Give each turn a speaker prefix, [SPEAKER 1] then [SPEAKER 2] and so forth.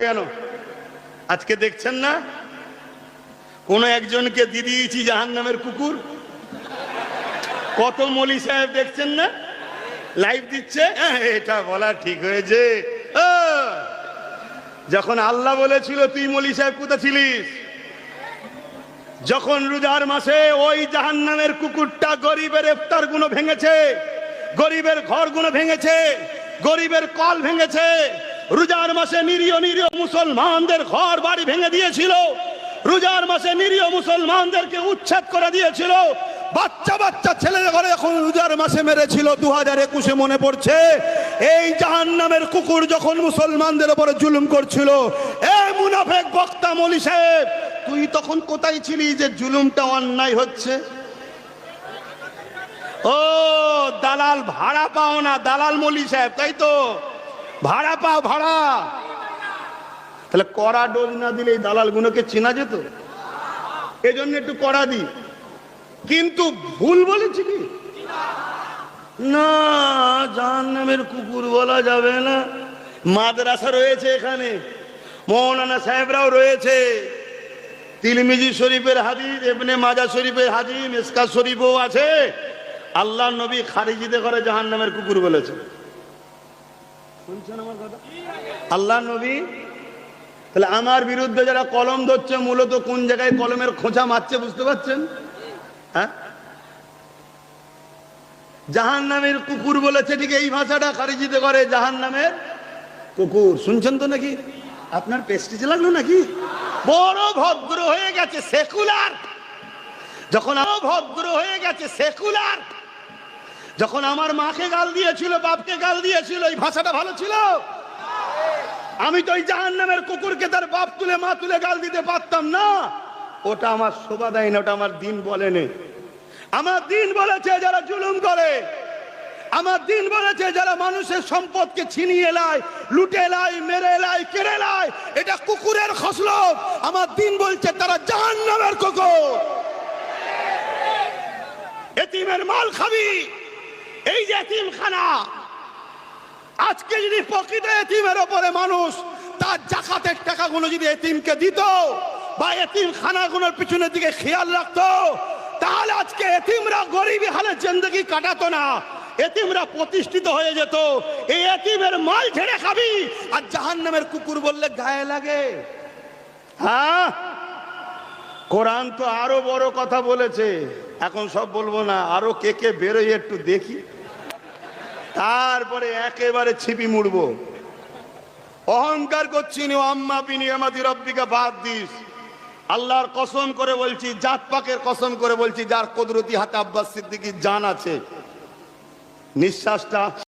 [SPEAKER 1] কেন? আজকে দেখছেন না? কোন একজনকে দিয়ে জাহান নামের কুকুর। কত মলি সাহেব দেখছেন না? লাইভ দিচ্ছে? হ্যাঁ, এটা বলা ঠিক হয়েছে। যখন আল্লাহ বলেছিল তুই মলি সাহেব কোথায় ছিলিস? যখন রোজার মাসে ওই জাহান্নামের কুকুরটা গরিবের ইফতারগুলো ভেঙেছে গরিবের ঘরগুলো ভেঙেছে গরিবের কল ভেঙেছে রোজার মাসে নিরীহ নিরীহ মুসলমানদের ঘর বাড়ি ভেঙে দিয়েছিল। রোজার মাসে নিরীহ মুসলমানদেরকে উচ্ছেদ করে দিয়েছিল। বাচ্চা বাচ্চা ছেলেদের ঘরে এখন রোজার মাসে মেরেছিল দু হাজার একুশে মনে পড়ছে। এই জাহান্নামের কুকুর যখন মুসলমানদের উপরে জুলুম করছিল, এ মুনাফেক বক্তা মলি সাহেব, তুই তখন কোথায় ছিলি যে জুলুমটা অন্যায় হচ্ছে? ও, দালাল ভাড়া পাও না, দালাল মলি সাহেব, তাই তো? ভাড়া পাও, ভাড়া। তাহলে কড়া ডোজ না দিলে এই দালাল গুলোকে চেনা যেত? এজন্য একটু কড়া দি কিন্তু ভুল বলেছি কি? না, জাহান্নামের কুকুর বলা যাবে না। মাদ্রাসা রয়েছে এখানে। মৌলানা সাহেবরাও রয়েছে। তিলমিজি শরীফের হাদিস এমনি মাজা শরীফের হাদিস মেসকা শরীফও আছে। আল্লাহ নবী খারিজিতে করে জাহান্নামের কুকুর বলেছে। আল্লাহ নবী, তাহলে আমার বিরুদ্ধে যারা কলম ধরছে, মূলত কোন জায়গায় কলমের খোঁচা মারছে বুঝতে পারছেন? হ্যাঁ? জাহান নামের কুকুর বলেছে, ঠিক এই ভাষাটা খারিজিতে করে জাহান নামের কুকুর। শুনছেন তো নাকি? আপনার পেস্টিজ লাগল নাকি? বড় ভদ্র হয়ে গেছে, সেকুলার। যখন আরও ভদ্র হয়ে গেছে, সেকুলার। যখন আমার মাকে গাল দিয়েছিল, বাপকে গাল দিয়েছিল, এই ভাষাটা ভালো ছিল। আমি তো ওই জাহান নামের কুকুরকে তার বাপ তুলে, মা তুলে গাল দিতে পারতাম না। ওটা আমার শোভা দেয় না, ওটা আমার দিন বলেনি আমার দিন বলেছে যারা জুলুম করে, আমার দিন বলেছে যারা মানুষের সম্পদকে ছিনিয়ে লায় লুটে লাই মেরে লাই কেড়ে লাই এটা কুকুরের খসলত আমার দিন বলছে তারা জাহান নামের কুকুর। এতিমের মাল খাবি। এই যে এতিমখানা আজকে যদি প্রকৃত এতিমের ওপরে মানুষ তার জাকাতের টাকাগুলো যদি এতিমকে দিত বা এতিম খানাগুলোর পিছনের দিকে খেয়াল রাখতো, তাহলে আজকে এতিমরা গরিবী হালে জিন্দগি কাটাতো না। এতিমরা প্রতিষ্ঠিত হয়ে যেত। এই এতিমের মাল ছেড়ে খাবি আর জাহান্নামের কুকুর বললে গায়ে লাগে। হ্যাঁ? কোরআন তো আরও বড় কথা বলেছে। এখন সব বলব না, আরও কে কে বেরোয় একটু দেখি। তারপরে একেবারে ছিপি মুড়বো। অহংকার করছি নি আম্মা বিনি আমাদের রব্বিকা বাদ দিস। আল্লাহর কসম করে বলছি, জাত পাকের কসম করে বলছি, যার কদরতি হাতে আব্বাস সিদ্দিকির জান আছে। নিঃশ্বাসটা